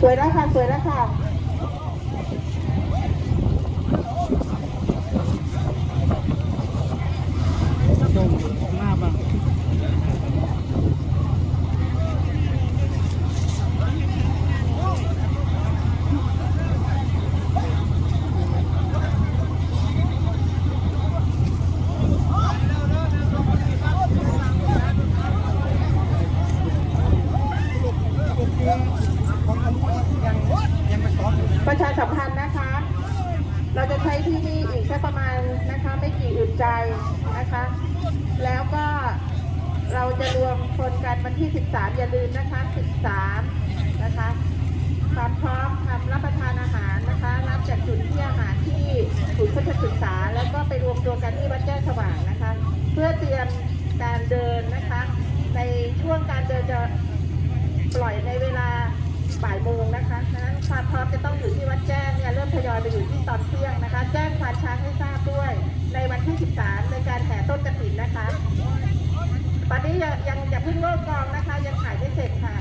สวยแล้วค่ะ สวยแล้วค่ะ ตรงหน้าบ้าง ประชาสัมพันธ์นะคะ เราจะใช้ที่นี่อีกแค่ประมาณนะคะไม่กี่อึดใจนะคะ แล้วก็เราจะรวมคนกันวันที่ 13 อย่าลืมนะคะ 13 นะคะความพร้อมทำรับประทานอาหารนะคะรับจากจุดที่อาหารที่ศูนย์พัฒนศึกษา แล้วก็ไปรวมตัวกันที่วัดแจ้งสว่างนะคะ เพื่อเตรียมการเดินนะคะ ในช่วงการเดินจะปล่อยในเวลาบ่ายโมงนะคะฉะนั้นคร วัดแจ้งเนี่ยเริ่มทยอยไปอยู่ที่ตอนเที่ยงนะคะ แจ้งควานช้างให้ทราบด้วย ในวันที่ 13 ในการแห่ต้นกระถินนะคะ ตอนนี้ยังยังอย่าเพิ่งเลิกกองนะคะ ยังถ่ายไม่เสร็จค่ะ